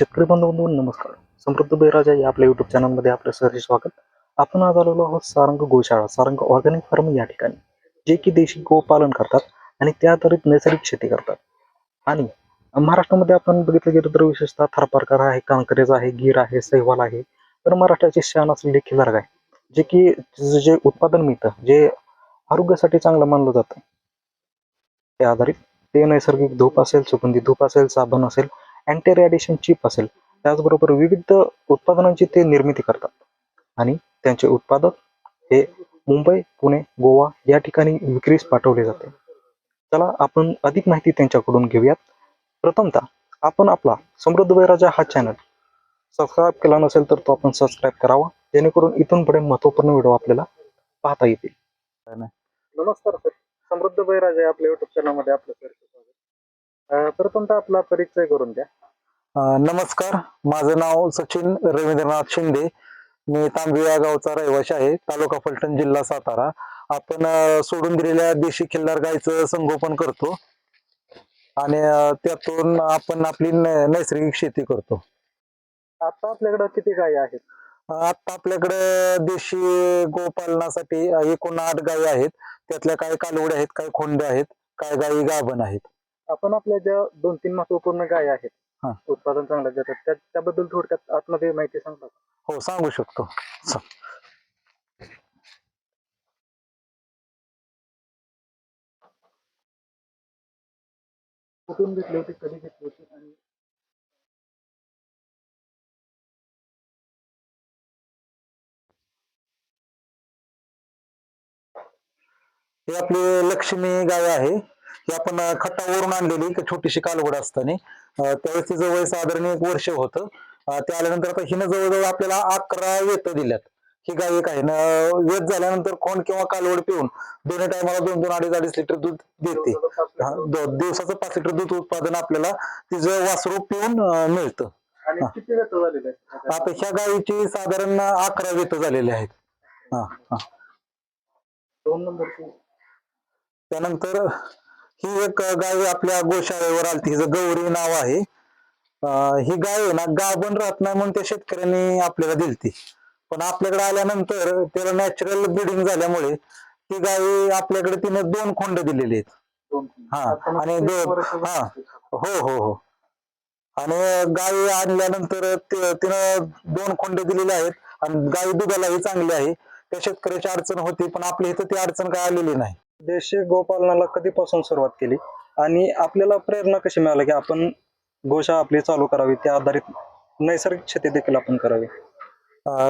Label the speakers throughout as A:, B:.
A: शेतकरी बंधू नमस्कार. समृद्ध बेराजा या आपल्या युट्यूब चॅनलमध्ये आपलं सहर्ष स्वागत. आपण आज आलेलो आहोत सारंग गोशाळा सारंग ऑर्गॅनिक फार्म या ठिकाणी जे की देशी गोपालन करतात आणि त्या आधारित नैसर्गिक शेती करतात. आणि महाराष्ट्रामध्ये आपण बघितलं गेलं तर विशेषतः थारपारकर आहे कांकरेज आहे गीर आहे सहवाल आहे. तर महाराष्ट्राचे शान असलेले खिलार आहे जे की जे- जे उत्पादन मिळतं जे आरोग्यासाठी चांगलं मानलं जातं. त्या आधारित ते नैसर्गिक धूप असेल सुगंधी धूप असेल साबण असेल अँटी रॅडिएशन चिप असेल त्याचबरोबर विविध उत्पादनांची ते निर्मिती करतात. आणि त्यांचे उत्पादक हे मुंबई पुणे गोवा या ठिकाणी विक्रीस पाठवले जाते. चला आपण अधिक माहिती त्यांच्याकडून घेऊयात. प्रथमतः आपण आपला समृद्ध वैराजा हा चॅनल सबस्क्राईब केला नसेल तर तो आपण सबस्क्राईब करावा जेणेकरून इथून पुढे महत्त्वपूर्ण व्हिडिओ आपल्याला पाहता येतील. नमस्कार सर. समृद्ध वैराजा आपल्या युट्यूब चॅनलमध्ये आपलं सर प्रथमतः आपला परिचय करून द्या.
B: नमस्कार. माझं नाव सचिन रवींद्रनाथ शिंदे. मी तांबी या गावचा रहिवासी आहे. तालुका फलटण जिल्हा सातारा. आपण सोडून दिलेल्या देशी खिल्लार गायचं संगोपन करतो. आणि त्यातून आपण आपली नैसर्गिक शेती करतो.
A: आता आपल्याकडे किती गायी आहेत?
B: आता आपल्याकडे देशी गोपालनासाठी एकूण आठ गायी आहेत. त्यातल्या काही कालवड्या आहेत काही खोंड्या आहेत काही गायी गाभण आहेत.
A: आपण आपल्या ज्या दोन तीन महत्त्वपूर्ण गायी आहेत
B: हा.
A: उत्पादन चांगलं देतात त्या त्याबद्दल थोडक्यात आतमध्ये माहिती सांगता का?
B: हो सांगू शकतो
A: कुठून घेतली होती कधी घेतली होती आणि
B: ही आपली लक्ष्मी गाय आहे ही आपण खटावरून आणलेली एक छोटीशी कालवड असताना त्यावेळेस तिचं वय साधारण एक वर्ष होतं. ते आल्यानंतर आता हिनं जवळजवळ आपल्याला अकरा वेत दिल्यात. ही गाय एक आहे. न वेत झाल्यानंतर कोण किंवा कालवड पिऊन दोन्ही टायमाला दोन दोन अडीच अडीच लिटर दूध देते. दिवसाचं पाच लिटर दूध उत्पादन आपल्याला तिचं वासरू पिऊन मिळतं. आता ह्या गायीची साधारण अकरा वेत झालेली आहेत. हा हा. त्यानंतर ही एक गाय आपल्या गोशाळेवर आलती. हिचं गौरी नाव आहे. ही गाय आहे ना गाभण राहत नाही म्हणून त्या शेतकऱ्यांनी आपल्याला दिलती. पण आपल्याकडे आल्यानंतर त्याला नॅचरल ब्रिडिंग झाल्यामुळे ती गाय आपल्याकडे तिने दोन खोंड दिलेली आहेत. हा, आणि हा. हो हो हो. आणि गाय आणल्यानंतर तिनं दोन खोंड दिलेले आहेत. आणि गाय दुधालाही चांगली आहे. त्या शेतकऱ्याची अडचण होती पण आपल्या इथं ती अडचण काय आलेली नाही.
A: देशी गोपालनाला कधीपासून सुरुवात केली? आणि आपल्याला प्रेरणा कशी मिळाली की आपण गोशा आपली चालू करावी? त्या आधारित नैसर्गिक शेती देखील आपण करावी.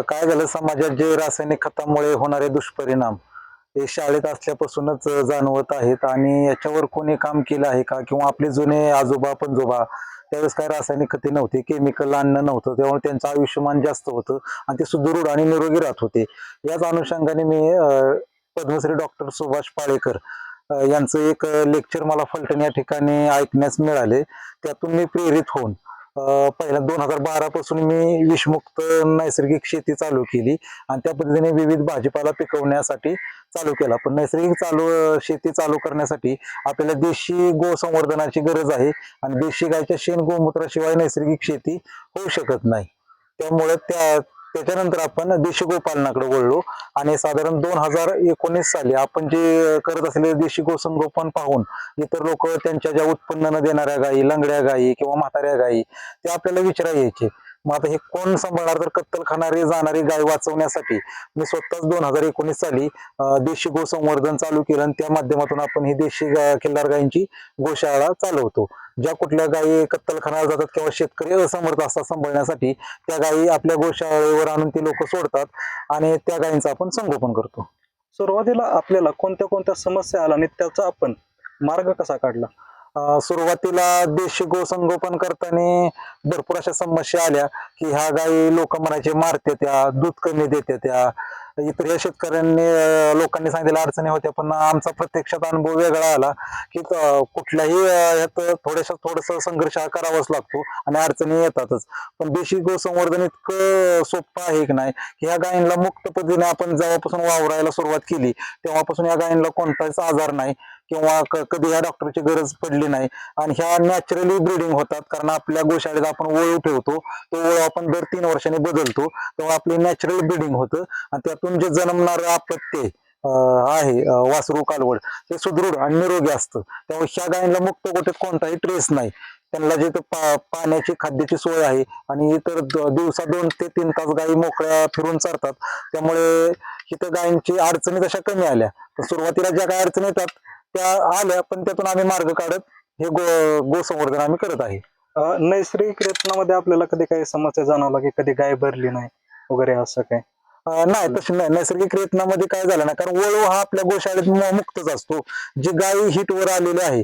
B: काय झालं? समाजात जे रासायनिक खतामुळे होणारे दुष्परिणाम हे शाळेत असल्यापासूनच जाणवत आहेत आणि याच्यावर कोणी काम केलं आहे का? किंवा आपले जुने आजोबा पणजोबा त्यावेळेस काय रासायनिक खते नव्हती केमिकल आणणं नव्हतं त्यामुळे त्यांचं आयुष्यमान जास्त होतं आणि ते सुदृढ आणि निरोगी राहत होते. याच अनुषंगाने मी पद्मश्री डॉक्टर सुभाष पाळेकर यांचं एक लेक्चर मला फलटण या ठिकाणी ऐकण्यास मिळाले. त्यातून मी प्रेरित होऊन पहिल्या दोन हजार बारा पासून मी विषमुक्त नैसर्गिक शेती चालू केली आणि त्या पद्धतीने विविध भाजीपाला पिकवण्यासाठी चालू केला. पण नैसर्गिक चालू शेती चालू करण्यासाठी आपल्याला देशी गो संवर्धनाची गरज आहे आणि देशी गायच्या शेण गोमूत्राशिवाय नैसर्गिक शेती होऊ शकत नाही. त्यामुळे त्या त्याच्यानंतर आपण देशी गोपालनाकडे वळलो. आणि साधारण दोन हजार एकोणीस साली आपण जे करत असलेले देशी गोसंगोपन पाहून इतर लोक त्यांच्या ज्या उत्पन्न देणाऱ्या गायी लंगड्या गायी किंवा म्हाताऱ्या गायी ते आपल्याला विचारा यायचे मग आता हे कोण सांभाळणार? तर कत्तल खाणारी जाणारी गाय वाचवण्यासाठी मी स्वतःच दोन हजार एकोणीस साली देशी गोसंवर्धन चालू केलं आणि त्या माध्यमातून आपण ही देशी गा- खिल्लार गायींची गोशाळा चालवतो. ज्या कुठल्या गायी कत्तलखान्यावर जातात किंवा शेतकरी असमर्थ असतात सांभाळण्यासाठी त्या गायी आपल्या गोशाळेवर आणून ती लोक सोडतात आणि त्या गायींचं आपण संगोपन करतो.
A: सुरुवातीला आपल्याला कोणत्या कोणत्या समस्या आल्या आणि त्याचा आपण मार्ग कसा काढला?
B: सुरुवातीला देशी गोसंगोपन करताना भरपूर अशा समस्या आल्या की ह्या गायी लोक म्हणायचे मारते त्या दूध कमी देते त्या. इतर या शेतकऱ्यांनी लोकांनी सांगितलेल्या अडचणी होत्या. पण आमचा प्रत्यक्षात अनुभव वेगळा आला की कुठल्याही ह्यात थोड्याशा थोडस संघर्ष हा करावाच लागतो आणि अडचणी येतातच. पण देशी गोसंवर्धन इतकं सोपं आहे की नाही की ह्या गायींना मुक्त पद्धतीने आपण जेव्हापासून वावरायला सुरुवात केली तेव्हापासून या गायींना कोणताच आजार नाही. किंवा कधी ह्या डॉक्टरची गरज पडली नाही. आणि ह्या नॅचरली ब्रिडिंग होतात. कारण आपल्या गोशाळेत आपण वळू ठेवतो. तो वळू आपण दर तीन वर्षांनी बदलतो. तेव्हा आपली नॅचरल ब्रिडिंग होतं. आणि त्यातून जे जन्मणारं अपत्य आहे वासरू कालवड ते सुदृढ आणि निरोगी असतं. त्यामुळे ह्या गायींना मुक्त कुठे कोणताही ट्रेस नाही. त्यांना जे पा- पाण्याची खाद्याची सोय आहे. आणि इतर दिवसा दोन ते तीन तास गायी मोकळ्या फिरून चालतात त्यामुळे इथं गायींची अडचणी तशा कमी आल्या. सुरुवातीला ज्या काही अडचणी येतात त्या आल्या पण त्यातून आम्ही मार्ग काढत हे गो गोसंवर्धन आम्ही करत आहे.
A: नैसर्गिक रत्नामध्ये आपल्याला कधी काही समस्या जाणवला की कधी गाय भरली नाही वगैरे असं काय
B: नाही तशी नाही. नैसर्गिक रेतनामध्ये काय झालं नाही कारण वळू हा आपल्या गोशाळेत मुक्तच असतो. जी गायी हिटवर आलेली आहे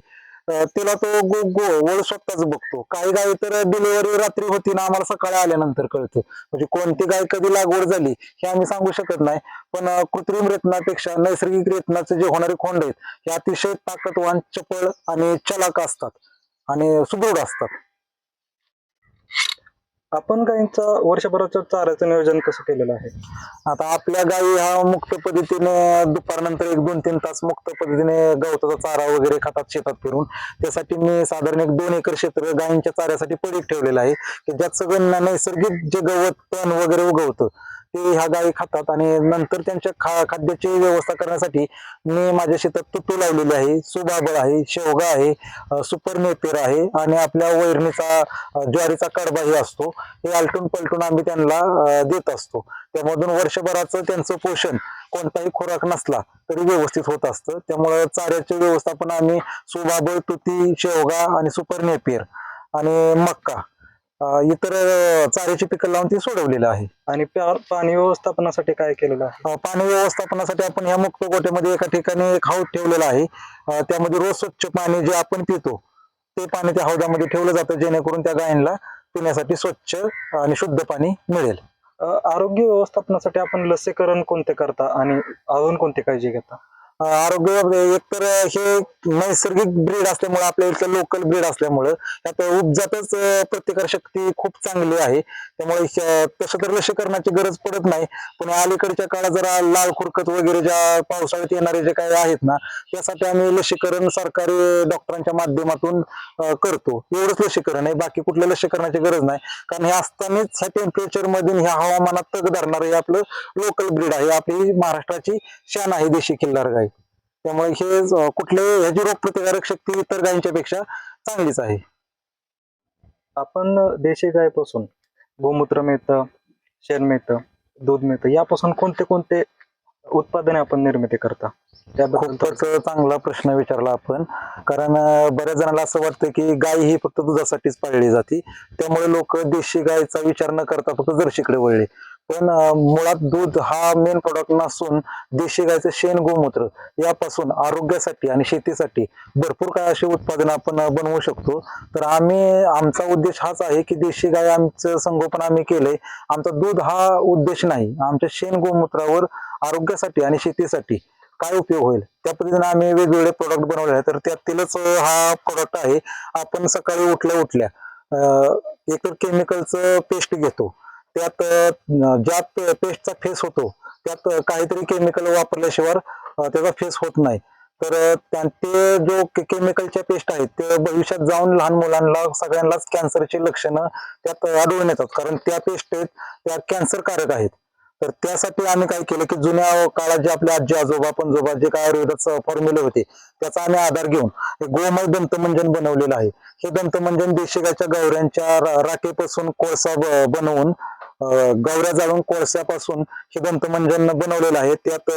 B: तिला तो गो गो स्वतःच बघतो. काही गाय तर डिलिव्हरी रात्री होती ना आम्हाला सकाळी आल्यानंतर कळतं. म्हणजे कोणती गाय कधी लागवड झाली हे आम्ही सांगू शकत नाही. पण कृत्रिम रत्नापेक्षा नैसर्गिक रत्नाचे जे होणारे खोंड आहेत हे अतिशय ताकदवान चपळ आणि चलाक असतात. आणि सुदृढ असतात.
A: आपण गायींचा वर्षभराचं चाऱ्याचं नियोजन कसं केलेलं आहे?
B: आता आपल्या गायी ह्या मुक्त पद्धतीने दुपारनंतर एक दोन तीन तास मुक्त पद्धतीने गवताचा चारा वगैरे खातात शेतात फिरून. त्यासाठी मी साधारण एक दोन एकर क्षेत्र गायींच्या चाऱ्यासाठी पडीक ठेवलेलं आहे. की ज्यात सगळं नैसर्गिक जे गवत तण वगैरे उगवतं ते ह्या गायी खातात आणि नंतर त्यांच्या खा खाद्याची व्यवस्था करण्यासाठी मी माझ्या शेतात तुतू लावलेली आहे सुबाबळ आहे शेवगा आहे सुपर नेपेर आहे आणि आपल्या वैरणीचा ज्वारीचा कडबाही असतो. हे आलटून पलटून आम्ही त्यांना देत असतो. त्यामधून वर्षभराचं त्यांचं पोषण कोणताही खुराक नसला तरी व्यवस्थित होत असतं. त्यामुळे चाऱ्याचे व्यवस्थापन आम्ही सुबाबळ तुती शेवगा आणि सुपर नेपियर आणि मक्का इतर चाऱ्याची पिकं लावून ती सोडवलेलं आहे.
A: आणि प्या- पाणी व्यवस्थापनासाठी काय केलेलं आहे?
B: अं, पाणी व्यवस्थापनासाठी आपण ह्या मुक्त गोट्यामध्ये एका ठिकाणी एक हौद ठेवलेला आहे. अं, त्यामध्ये रोज स्वच्छ पाणी जे आपण पितो ते पाणी त्या हौदामध्ये ठेवलं जातं जेणेकरून त्या गायींना पिण्यासाठी स्वच्छ आणि शुद्ध पाणी मिळेल.
A: अं, आरोग्य व्यवस्थापनासाठी आपण लसीकरण कोणते करता आणि अजून कोणती काळजी घेता?
B: आरोग्य एकतर हे नैसर्गिक ब्रीड असल्यामुळे आपल्या इथलं लोकल ब्रीड असल्यामुळं त्यात उपजातच प्रतिकारशक्ती प्रतिकार शक्ती खूप चांगली आहे. त्यामुळे श- तसं तर लसीकरणाची गरज पडत नाही पण अलीकडच्या काळात जरा लाल खुरकत वगैरे ज्या पावसाळ्यात येणारे जे काही आहेत ना त्यासाठी आम्ही लसीकरण सरकारी डॉक्टरांच्या माध्यमातून करतो. एवढंच लसीकरण आहे बाकी कुठल्या लसीकरणाची गरज नाही. कारण हे असतानाच ह्या टेम्परेचर मधून ह्या हवामानात तग धरणारं हे आपलं लोकल ब्रीड आहे. आपली महाराष्ट्राची शान आहे देशी किल्लार गाय त्यामुळे हे कुठले ह्याची रोगप्रतिकारक शक्ती इतर गायींच्या पेक्षा चांगलीच आहे.
A: आपण देशी गायपासून गोमूत्र मिळतं शेण मिळतं दूध मिळतं यापासून कोणते कोणते उत्पादने आपण निर्मिती करता? त्याबद्दल
B: चांगला प्रश्न विचारला आपण. कारण बऱ्याच जणांना असं वाटतं की गाय ही फक्त दुधासाठीच पाळली जाते. त्यामुळे लोक देशी गायचा विचार न करता फक्त जर्शीकडे वळले. पण मुळात दूध हा मेन प्रोडक्ट नसून देशी गायचं शेण गोमूत्र यापासून आरोग्यासाठी आणि शेतीसाठी भरपूर काय असे उत्पादन आपण बनवू शकतो. तर आम्ही आमचा उद्देश हाच आहे की देशी गाय आमचं संगोपन आम्ही केलंय. आमचा दूध हा उद्देश नाही. आमच्या शेण गोमूत्रावर आरोग्यासाठी आणि शेतीसाठी काय उपयोग होईल? त्या पद्धतीने आम्ही वेगवेगळे प्रोडक्ट बनवले आहेत. तर त्यातीलच हा प्रोडक्ट आहे. आपण सकाळी उठल्या उठल्या एक केमिकलचं पेस्ट घेतो. त्यात ज्यात पेस्टचा फेस होतो त्यात काहीतरी केमिकल वापरल्याशिवाय त्याचा फेस होत नाही. तर ते जो केमिकलच्या पेस्ट आहेत ते भविष्यात जाऊन लहान मुलांना सगळ्यांनाच कॅन्सरची लक्षणं त्यात आढळून येतात. कारण त्या पेस्ट आहेत त्या कॅन्सरकारक आहेत. तर त्यासाठी आम्ही काय केलं की जुन्या काळात जे आपले आजी आजोबा पणजोबा जे काय आयुर्वेदात फॉर्म्युले होते त्याचा आम्ही आधार घेऊन हे गोमय दंतमंजन बनवलेलं आहे. हे दंतमंजन देशिकाच्या गायच्या गवऱ्यांच्या राखेपासून कोळसा बनवून गौऱ्या गवऱ्या जाळून कोळस्यापासून हे दंतमंजन बनवलेलं आहे. त्यात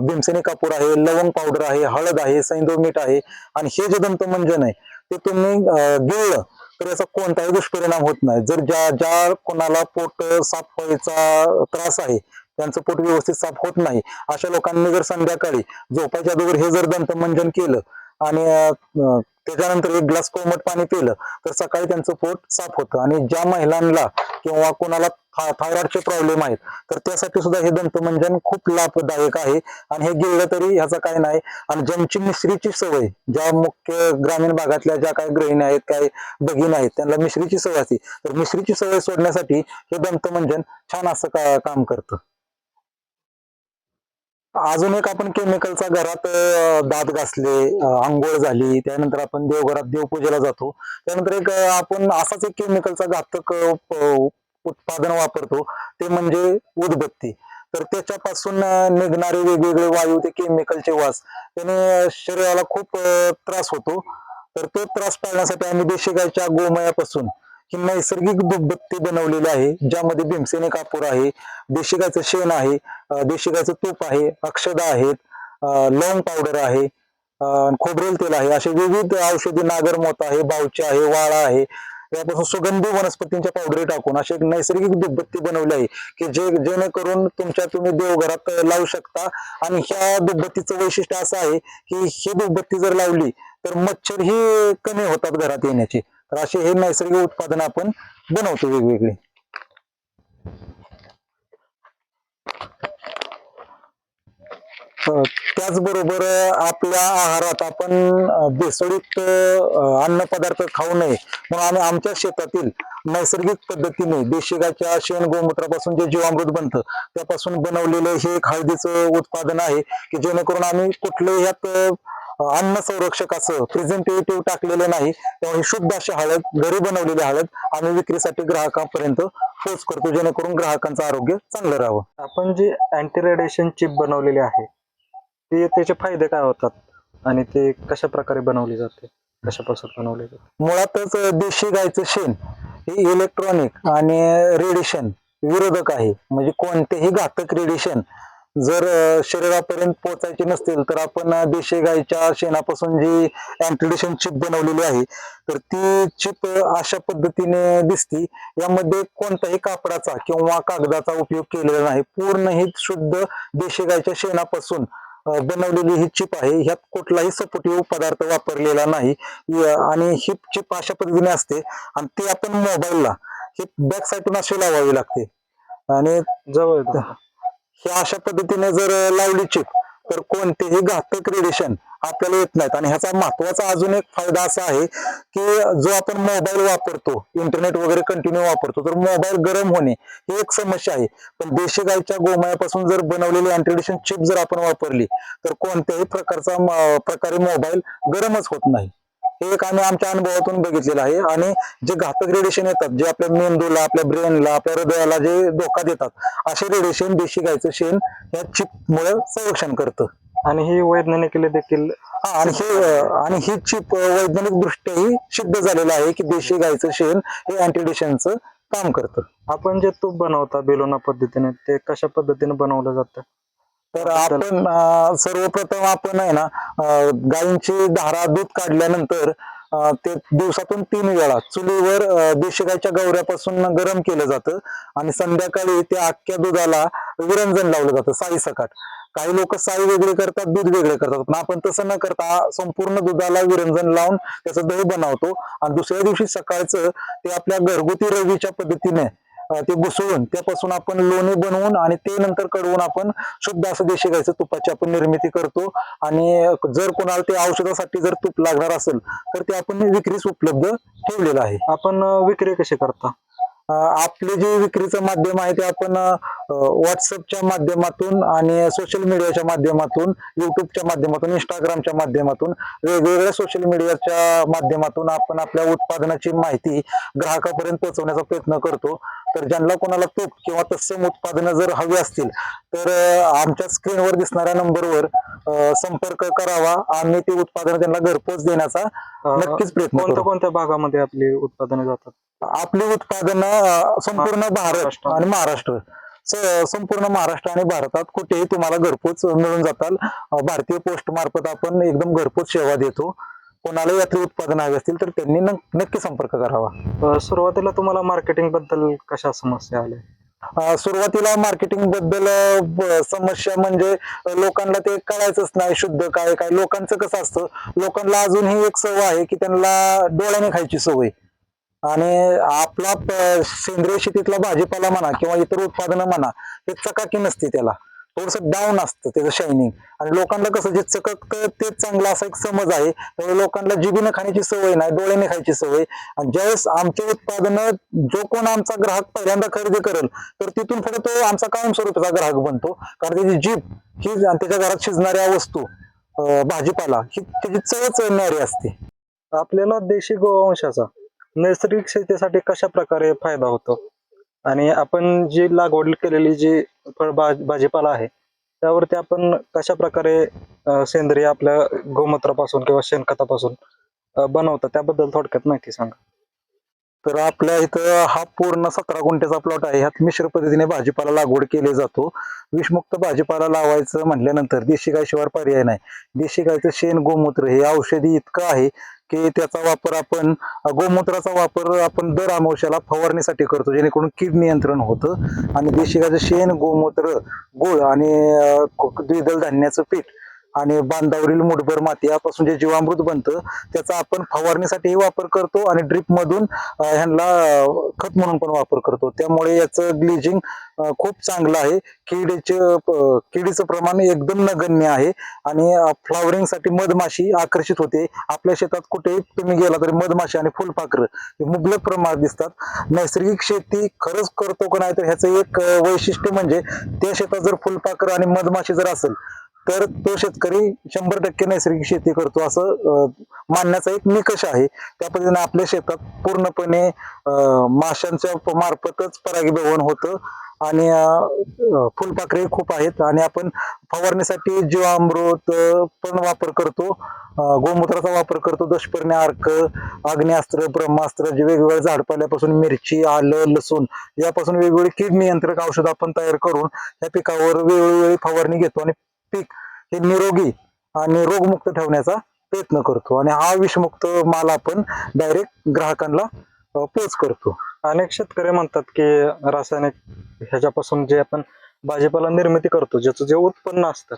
B: भीमसेनी कापूर आहे लवंग पावडर आहे हळद आहे सैंदव मीठ आहे आणि हे जे दंतमंजन आहे ते तुम्ही गिळलं तर याचा कोणताही दुष्परिणाम होत नाही. जर ज्या ज्या कोणाला पोट साफ व्हायचा त्रास आहे त्यांचं पोट व्यवस्थित साफ होत नाही अशा लोकांनी जर संध्याकाळी झोपायच्या अगोदर हे जर दंतमंजन केलं आणि त्याच्यानंतर एक ग्लास कोमट पाणी पिलं तर सकाळी त्यांचं पोट साफ होतं. आणि ज्या महिलांना किंवा कोणाला थायरॉइडचे प्रॉब्लेम आहेत तर त्यासाठी सुद्धा हे दंतमंजन खूप लाभदायक आहे. आणि हे गेलं तरी ह्याचा काय नाही. आणि ज्यांची मिश्रीची सवय ज्या मुख्य ग्रामीण भागातल्या ज्या काही गृहिणी आहेत काही भगिनी आहेत त्यांना मिश्रीची सवय असते. तर मिश्रीची सवय सोडण्यासाठी हे दंतमंजन छान असं का काम करतं. अजून एक आपण केमिकलचा घरात दात घासले आंघोळ झाली त्यानंतर आपण देवघरात देवपूजेला जातो. त्यानंतर एक आपण असाच एक केमिकलचा घातक उत्पादन वापरतो. ते म्हणजे उदबत्ती. तर त्याच्यापासून निघणारे वेगवेगळे वायू ते केमिकलचे वास त्याने शरीराला खूप त्रास होतो. तर तो त्रास टाळण्यासाठी आम्ही देशी गायच्या गोमयापासून ही नैसर्गिक दुबत्ती बनवलेली आहे ज्यामध्ये भीमसेने कापूर आहे देशी गायचं शेण आहे अं, देशी गायचं तूप आहे अक्षदा आहेत अं, लवंग पावडर आहे खोबरेल तेल आहे असे विविध औषधी नागरमोत आहे बावचे आहे वाळा आहे यापासून सुगंधी वनस्पतींच्या पावडरी टाकून अशी एक नैसर्गिक दुबत्ती बनवली आहे की जे जेणेकरून तुमच्या तुम्ही देवघरात लावू शकता. आणि ह्या दुबत्तीचं वैशिष्ट्य असं आहे की ही दुबत्ती जर लावली तर मच्छर ही कमी होतात घरात येण्याची. तर असे हे नैसर्गिक उत्पादन आपण बनवतो वेगवेगळे. त्याचबरोबर आपल्या आहारात आपण अं, भेसळयुक्त अन्न पदार्थ खाऊ नये म्हणून आम्ही आमच्या शेतातील नैसर्गिक पद्धतीने देशी गायच्या शेण गोमूत्रापासून जे जीवामृत बनतं त्यापासून बनवलेलं हे एक हळदीचं उत्पादन आहे की जेणेकरून आम्ही कुठलंही ह्यात अन्न संरक्षक असं प्रेझेंटेटिव्ह टाकलेलं नाही. तेव्हा ही शुद्ध अशी हळद घरी बनवलेली हळद आम्ही विक्रीसाठी ग्राहकांपर्यंत पोच करतो जेणेकरून ग्राहकांचं आरोग्य चांगलं राहावं.
A: आपण जी अँटी रेडिएशन चिप बनवलेली आहे ते त्याचे फायदे काय होतात? आणि ते कशा प्रकारे बनवली जाते? कशापासून बनवले जाते?
B: मुळातच देशी गायचं शेण हे इलेक्ट्रॉनिक आणि रेडिएशन विरोधक आहे. म्हणजे कोणतेही घातक रेडिएशन जर शरीरापर्यंत पोहोचायचे नसतील तर आपण देशी गायच्या शेणापासून जी अँटिडेशन चिप बनवलेली आहे तर ती चिप अशा पद्धतीने दिसती. यामध्ये कोणताही कापडाचा किंवा कागदाचा उपयोग केलेला नाही. पूर्ण ही शुद्ध देशी गायच्या शेणापासून बनवलेली ही चिप आहे. ह्यात कुठलाही सपोर्टिव्ह पदार्थ वापरलेला नाही. आणि ही चिप अशा पद्धतीने असते. आणि ती आपण मोबाईलला ही बॅक साईडून अशी लावावी लागते. आणि
A: जवळ.
B: ही अशा पद्धतीने जर लावली चिप तर कोणतेही घातक रेडिएशन आपल्याला येत नाहीत. आणि ह्याचा महत्त्वाचा अजून एक फायदा असा आहे की जो आपण मोबाईल वापरतो इंटरनेट वगैरे कंटिन्यू वापरतो तर मोबाईल गरम होणे ही एक समस्या आहे. पण देशी गायच्या गोमायापासून जर बनवलेली अँटीडिशन चिप जर आपण वापरली तर कोणत्याही प्रकारचा प्रकारे मोबाईल गरमच होत नाही. हे एक आम्ही आमच्या अनुभवातून बघितलेलं आहे. आणि जे घातक रेडिएशन येतात जे आपल्या मेंदूला आपल्या ब्रेनला आपल्या हृदयाला जे धोका देतात असे रेडिएशन देशी गायचं शेण या चिप मुळे संरक्षण करतं.
A: आणि ही वैज्ञानिकली देखील
B: हा आणि हे आणि ही चिप वैज्ञानिक दृष्ट्याही सिद्ध झालेलं आहे की देशी गायचं शेण हे अँटिडेशनचं काम करतं.
A: आपण जे तूप बनवता बेलोना पद्धतीने ते कशा पद्धतीने बनवलं जातं?
B: तर आपण सर्वप्रथम आपण आहे ना गायींची धारा दूध काढल्यानंतर ते दिवसातून तीन वेळा चुलीवर देशी गायच्या गवऱ्यापासून गरम केलं जातं आणि संध्याकाळी त्या अख्ख्या दुधाला विरंजन लावलं जातं साई सकाट काही लोक साई वेगळे करतात दूध वेगळे करतात पण आपण तसं न करता संपूर्ण दुधाला विरंजन लावून त्याचं दही बनवतो आणि दुसऱ्या दिवशी सकाळचं ते आपल्या घरगुती रवीच्या पद्धतीने ते घुसळून त्यापासून आपण लोणी बनवून आणि ते नंतर कडवून आपण शुद्ध असं देशी गायचं तुपाची आपण निर्मिती करतो. आणि जर कोणाला ते औषधासाठी जर तूप लागणार असेल तर ते आपण विक्रीस उपलब्ध ठेवलेलं आहे.
A: आपण विक्री कशी करता?
B: आपले जे विक्रीचं माध्यम आहे ते आपण व्हॉट्सअपच्या माध्यमातून आणि सोशल मीडियाच्या माध्यमातून युट्यूबच्या माध्यमातून इंस्टाग्रामच्या माध्यमातून वेगवेगळ्या सोशल मीडियाच्या माध्यमातून आपण आपल्या उत्पादनाची माहिती ग्राहकापर्यंत पोहोचवण्याचा प्रयत्न करतो. तर ज्यांना कोणाला तूप किंवा तत्सम उत्पादनं जर हवी असतील तर आमच्या स्क्रीनवर दिसणाऱ्या नंबरवर संपर्क करावा आम्ही ते उत्पादन त्यांना घरपोच देण्याचा नक्कीच प्रयत्न
A: कोणत्या कोणत्या भागामध्ये आपली उत्पादने जातात?
B: आपली उत्पादनं संपूर्ण भारत. आणि महाराष्ट्र. संपूर्ण महाराष्ट्र आणि भारतात कुठेही तुम्हाला घरपोच मिळून जातात. भारतीय पोस्ट मार्फत आपण एकदम घरपोच सेवा देतो. कोणाला यातली उत्पादन हवी असतील तर त्यांनी नक- नक्की संपर्क करावा.
A: सुरुवातीला तुम्हाला मार्केटिंगबद्दल कशा समस्या आल्या?
B: सुरुवातीला मार्केटिंगबद्दल समस्या म्हणजे लोकांना ते कळायचंच नाही शुद्ध काय काय. लोकांचं कसं असतं लोकांना अजूनही एक सवय आहे की त्यांना डोळ्याने खायची सवय. आणि आपला सेंद्रिय शेतीतला भाजीपाला म्हणा किंवा इतर उत्पादनं म्हणा हे चकाकी नसते त्याला. थोडस डाऊन असतं त्याचं शायनिंग आणि लोकांना कसं जे चककतं तेच चांगलं असा एक समज आहे. त्यामुळे लोकांना जिबीनं खाण्याची सवय नाही डोळ्याने खायची सवय. आणि ज्यावेळेस आमचे उत्पादनं जो कोण आमचा ग्राहक पहिल्यांदा खरेदी करेल तर तिथून पुढे तो आमचा कायमस्वरूपीचा ग्राहक बनतो. कारण त्याची जीभ ही आणि त्याच्या घरात शिजणाऱ्या वस्तू भाजीपाला ही त्याची चवच चढणारी असते.
A: आपल्याला देशी गोवंशाचा नैसर्गिक शेतीसाठी कशा प्रकारे फायदा होतो? आणि आपण जी लागवड केलेली जी फळ भाजीपाला आहे त्यावरती आपण कशा प्रकारे सेंद्रिय आपल्या गोमूत्रापासून किंवा शेणखतापासून अं, बनवतात त्याबद्दल थोडक्यात माहिती सांगा.
B: तर आपल्या इथं हा पूर्ण सतरा गुंठ्याचा प्लॉट आहे. ह्यात मिश्र पद्धतीने भाजीपाला लागवड केली जातो. विषमुक्त भाजीपाला लावायचं म्हटल्यानंतर देशी गायशिवाय पर्याय नाही. देशी गायचं शेण गोमूत्र हे औषधी इतकं आहे की त्याचा वापर आपण गोमूत्राचा वापर आपण दर अमावश्याला फवारणीसाठी करतो जेणेकरून कीड नियंत्रण होतं. आणि देशी गायचं शेण गोमूत्र गुळ आणि द्विदल धान्याचं पीठ आणि बांधावरील मुठभर माती यापासून जे जीवामृत बनतं त्याचा आपण फवारणीसाठीही वापर करतो आणि ड्रीप मधून ह्यांना खत म्हणून पण वापर करतो. त्यामुळे याचं ग्लिजिंग खूप चांगलं आहे. किडीचे किडीचं प्रमाण एकदम नगण्य आहे आणि फ्लावरिंगसाठी मधमाशी आकर्षित होते. आपल्या शेतात कुठेही तुम्ही गेला तरी मधमाशी आणि फुलपाखरं हे मुबलक प्रमाणात दिसतात. नैसर्गिक शेती खरंच करतो का नाही तर ह्याचं एक वैशिष्ट्य म्हणजे त्या शेतात जर फुलपाखरं आणि मधमाशी जर असेल तर तो शेतकरी शंभर टक्के नैसर्गिक शेती करतो असं मानण्याचा एक निकष आहे. त्या पद्धतीने आपल्या शेतात पूर्णपणे माशांच्या मार्फतच परागीभवन होतं आणि फुलपाखरे खूप आहेत आणि आपण फवारणीसाठी जीवामृत पण वापर करतो. गोमूत्राचा वापर करतो दशपर्णी अर्क आग्नेयास्त्र ब्रह्मास्त्र जे वेगवेगळ्या झाडपाल्यापासून मिरची आलं लसूण यापासून वेगवेगळी कीड नियंत्रक औषध आपण तयार करून त्या पिकावर वेळोवेळी फवारणी घेतो आणि पीक हे निरोगी आणि रोगमुक्त ठेवण्याचा प्रयत्न करतो. आणि हा विषमुक्त माल आपण डायरेक्ट ग्राहकांना पोच करतो.
A: अनेक शेतकरी म्हणतात की रासायनिक ह्याच्यापासून जे आपण भाजीपाला निर्मिती करतो ज्याचं जे उत्पन्न असतं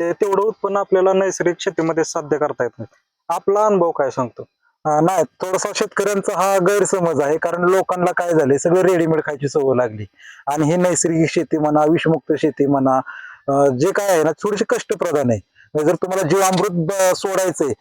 A: ते तेवढं उत्पन्न आपल्याला नैसर्गिक शेतीमध्ये साध्य करता येत नाही. आपला अनुभव काय सांगतो?
B: नाही थोडासा शेतकऱ्यांचा हा गैरसमज आहे कारण लोकांना काय झालंय सगळं रेडीमेड खायची सवय लागली. आणि ही नैसर्गिक शेती म्हणा विषमुक्त शेती म्हणा जे काय आहे ना थोडीशी कष्टप्रधान आहे. म्हणजे जर तुम्हाला जीवामृत सोडायचंय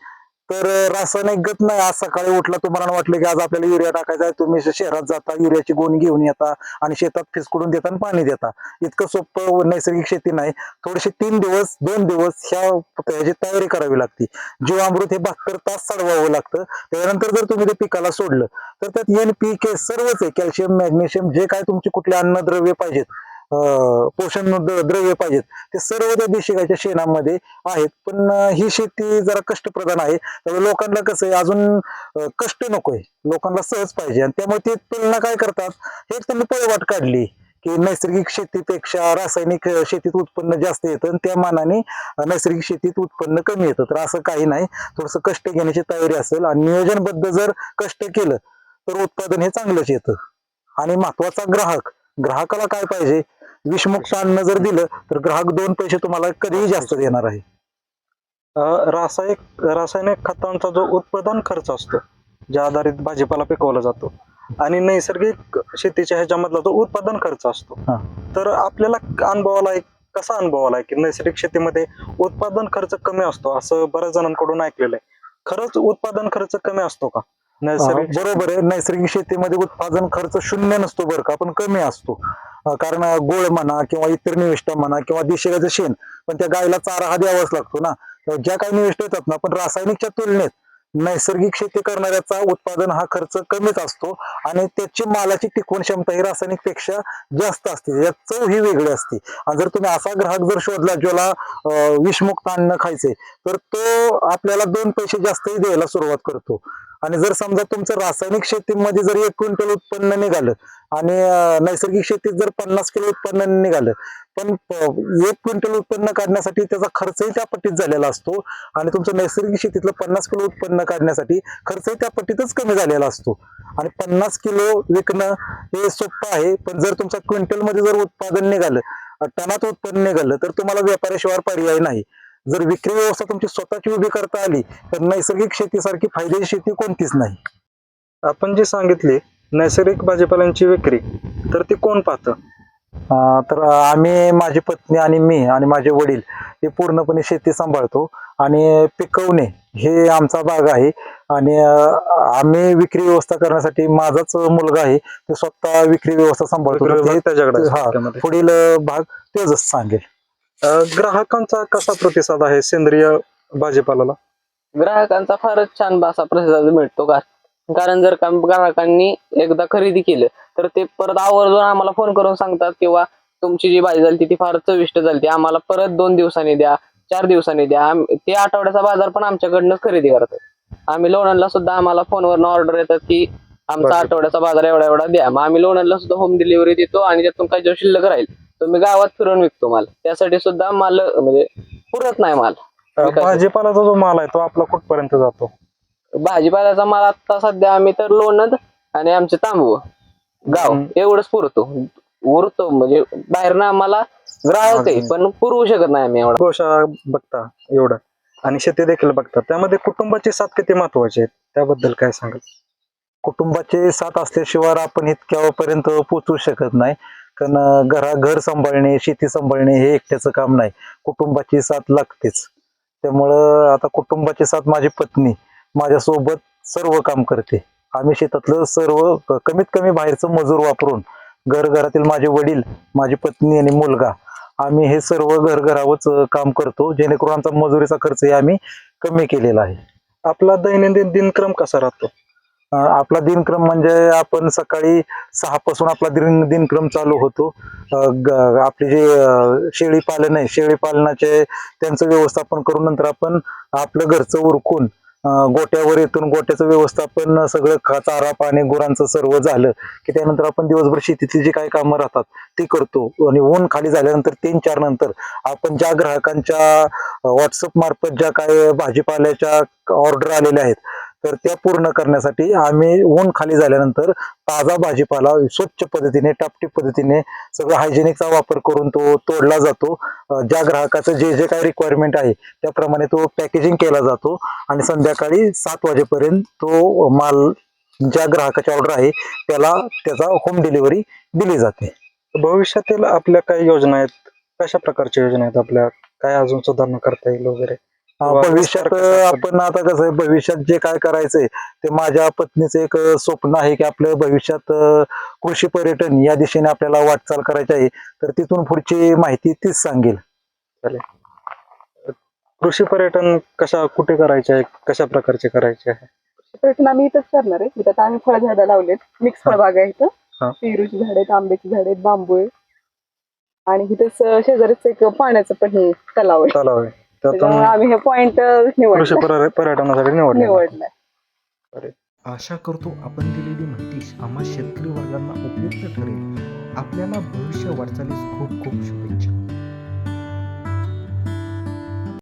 B: तर रासायनिक गत नाही. आज सकाळी उठला तुम्हाला वाटलं की आज आपल्याला युरिया टाकायचा आहे तुम्ही शहरात जाता युरियाची गोणी घेऊन येता आणि शेतात फिसकडून देता आणि पाणी देता. इतकं सोपं नैसर्गिक शेती नाही. थोडेसे तीन दिवस दोन दिवस ह्या ह्याची तयारी करावी लागते. जीवामृत हे बहात्तर तास चढवावं लागतं. त्यानंतर जर तुम्ही ते पिकाला सोडलं तर त्यात एन पी के सर्वच आहे. कॅल्शियम मॅग्नेशियम जे काय तुमचे कुठले अन्नद्रव्य पाहिजेत पोषण द्रव्य पाहिजेत. ते सर्व त्या देशिकाच्या शेणामध्ये आहेत. पण ही शेती जरा कष्टप्रधान आहे. त्यामुळे लोकांना कसं आहे अजून कष्ट नकोय. लोकांना सहज पाहिजे. आणि त्यामुळे ते तुलना काय करतात? हे त्यांनी पळवाट काढली की नैसर्गिक शेतीपेक्षा रासायनिक शेतीत उत्पन्न जास्त येतं आणि त्या मानाने नैसर्गिक शेतीत उत्पन्न कमी येतं. तर असं काही नाही. थोडस कष्ट घेण्याची तयारी असेल आणि नियोजनबद्ध जर कष्ट केलं तर उत्पादन हे चांगलंच येतं. आणि महत्त्वाचा ग्राहक. ग्राहकाला काय पाहिजे? विषमुक्त अन्न जर दिलं तर ग्राहक दोन पैसे तुम्हाला कधीही जास्त देणार आहे.
A: रासायनिक रासायनिक खतांचा जो उत्पादन खर्च असतो ज्या आधारित भाजीपाला पिकवला जातो आणि नैसर्गिक शेतीच्या ह्याच्यामधला जो उत्पादन खर्च असतो. तर आपल्याला अनुभवाला एक कसा अनुभव आलाय की नैसर्गिक शेतीमध्ये उत्पादन खर्च कमी असतो असं बऱ्याच जणांकडून ऐकलेलं आहे. खरंच उत्पादन खर्च कमी असतो का? नैसर्गिक
B: बरोबर आहे. नैसर्गिक शेतीमध्ये उत्पादन खर्च शून्य नसतो बरं का पण कमी असतो. कारण गोळ म्हणा किंवा इतर निविष्ट म्हणा किंवा देशिकाचं शेण पण त्या गायला चारा हा द्यावाच लागतो ना. ज्या काही निविष्ट येतात ना पण रासायनिकच्या तुलनेत नैसर्गिक शेती करणाऱ्याचा उत्पादन हा खर्च कमीच असतो आणि त्याची मालाची टिकवण क्षमता ही रासायनिकपेक्षा जास्त असते. यात चव ही वेगळी असते. आणि जर तुम्ही असा ग्राहक जर शोधला ज्याला विषमुक्त अन्न खायचंय तर तो आपल्याला दोन पैसे जास्तही द्यायला सुरुवात करतो. आणि जर समजा तुमचं रासायनिक शेतीमध्ये जर एक क्विंटल उत्पन्न निघालं आणि नैसर्गिक शेतीत जर पन्नास किलो उत्पन्न निघालं पण प- एक क्विंटल उत्पन्न काढण्यासाठी त्याचा खर्चही त्या पट्टीत झालेला असतो आणि तुमचं नैसर्गिक शेतीतलं पन्नास किलो उत्पन्न काढण्यासाठी खर्चही त्या पट्टीतच कमी झालेला असतो. आणि पन्नास किलो विकणं हे सोपं आहे पण जर तुमचा क्विंटलमध्ये जर उत्पादन निघालं टनात उत्पन्न निघालं तर तुम्हाला व्यापाऱ्याशिवाय पर्याय नाही. जर विक्री व्यवस्था तुमची स्वतःची उभी करता आली तर नैसर्गिक शेतीसारखी फायद्याची शेती कोणतीच नाही.
A: आपण जी सांगितली नैसर्गिक भाजीपाल्यांची विक्री तर ती कोण पाहतं?
B: तर आम्ही माझी पत्नी आणि मी आणि माझे वडील हे पूर्णपणे शेती सांभाळतो. आणि पिकवणे हे आमचा भाग आहे. आणि आम्ही विक्री व्यवस्था करण्यासाठी माझाच मुलगा आहे तो स्वतः विक्री व्यवस्था सांभाळतो.
A: त्याच्याकडे
B: हा. पुढील भाग तेच सांगेल.
A: ग्राहकांचा कसा प्रतिसाद आहे सेंद्रिय भाजीपाल्याला
C: ग्राहकांचा फारच छान असा प्रतिसाद मिळतो का? कारण जर का ग्राहकांनी एकदा खरेदी केलं तर ते परत आवर्जून आम्हाला फोन करून सांगतात किंवा तुमची जी भाजी झाली ती फार चविष्ट झाली आम्हाला परत दोन दिवसांनी द्या चार दिवसांनी द्या. ते आठवड्याचा बाजार पण आमच्याकडनंच खरेदी करतात. आम्ही लोणंदला सुद्धा आम्हाला फोनवरनं ऑर्डर येतात की आमचा. आठवड्याचा बाजार एवढा एवढा द्या. मग आम्ही लोणंदला सुद्धा होम डिलिव्हरी देतो आणि त्यातून काही जो शिल्लक राहील तो मी गावात फिरून विकतो माल. त्यासाठी सुद्धा माल म्हणजे पुरत नाही माल.
A: भाजीपाल्याचा जो माल आहे तो आपला कुठपर्यंत जातो?
C: भाजीपाल्याचा माल आता सध्या आम्ही तर लोणंद आणि आमचे तांबू गाव. एवढंच पुरतो. उरतो म्हणजे बाहेरनं आम्हाला ग्राहक आहे पण पुरवू शकत नाही आम्ही एवढा.
A: गोशा बघता एवढं. आणि शेती देखील बघता. त्यामध्ये कुटुंबाची साथ किती महत्वाची आहे त्याबद्दल काय सांगाल?
B: कुटुंबाचे साथ असल्याशिवाय आपण इतक्यापर्यंत पोचू शकत नाही. कारण घरा घर सांभाळणे शेती सांभाळणे हे एकट्याचं काम नाही. कुटुंबाची साथ लागतेच. त्यामुळं आता कुटुंबाची साथ माझी पत्नी माझ्यासोबत सर्व काम करते. आम्ही शेतातलं सर्व कमीत कमी बाहेरचं मजूर वापरून घर घरातील माझे वडील माझी पत्नी आणि मुलगा आम्ही हे सर्व घरघरावच काम करतो. जेणेकरून आमचा मजुरीचा खर्चही आम्ही कमी केलेला आहे.
A: आपला दैनंदिन दिनक्रम कसा राहतो?
B: आपला दिनक्रम म्हणजे आपण सकाळी सहा पासून आपला दिन दिनक्रम चालू होतो. आपली ग- जे शेळी पालन आहे शेळी पालनाचे त्यांचं व्यवस्थापन करून नंतर आपण आपलं घरचं उरकून गोट्यावर येतून गोट्याचं व्यवस्थापन सगळं चारा पाणी गुरांचं सर्व झालं की त्यानंतर आपण दिवसभर शेतीतली जी काही कामं राहतात ती करतो. आणि ऊन खाली झाल्यानंतर तीन चार नंतर आपण ज्या ग्राहकांच्या व्हॉट्सअप मार्फत ज्या काय भाजीपाल्याच्या ऑर्डर आलेल्या आहेत तर त्या पूर्ण करण्यासाठी आम्ही ऊन खाली झाल्यानंतर ताजा भाजीपाला स्वच्छ पद्धतीने टापटीप पद्धतीने सगळं हायजेनिकचा वापर करून तो तोडला जातो. ज्या ग्राहकाचं जे जे काही रिक्वायरमेंट आहे त्याप्रमाणे तो पॅकेजिंग केला जातो. आणि संध्याकाळी सात वाजेपर्यंत तो माल ज्या ग्राहकाची ऑर्डर आहे त्याला त्याचा होम डिलिव्हरी दिली जाते.
A: भविष्यातील आपल्या काही योजना आहेत? कशा प्रकारच्या योजना आहेत आपल्या? काय अजून सुधारणा करता येईल वगैरे?
B: भविष्यात आपण आता कसं भविष्यात जे काय करायचंय ते माझ्या पत्नीचं एक स्वप्न आहे की आपलं भविष्यात कृषी पर्यटन या दिशेने आपल्याला वाटचाल करायची आहे. तर तिथून पुढची माहिती तीच सांगेल.
A: कृषी पर्यटन कशा कुठे करायचे आहे? कशा प्रकारचे करायचे आहे?
D: पर्यटन आम्ही इथंच करणार आहे. इथं आता आम्ही फळझाडं लावलेत. मिक्स. फळबाग आहे
A: हा.
D: इथं पेरूची झाड आहेत आंब्याची झाड आहेत बांबू आहे आणि इथंच शेजारीच एक पाण्याचं पण हे तलाव आहे.
A: तलाव आहे.
D: आम्ही हे पॉइंट निवडलं.
A: पर्यटनासाठी निवडले.
E: आशा करतो आपण दिलेली माहिती आम्हा शेतकरी वर्गांना उपयुक्त ठरेल. आपल्याला भविष्य वाटचालीस खूप खूप शुभेच्छा.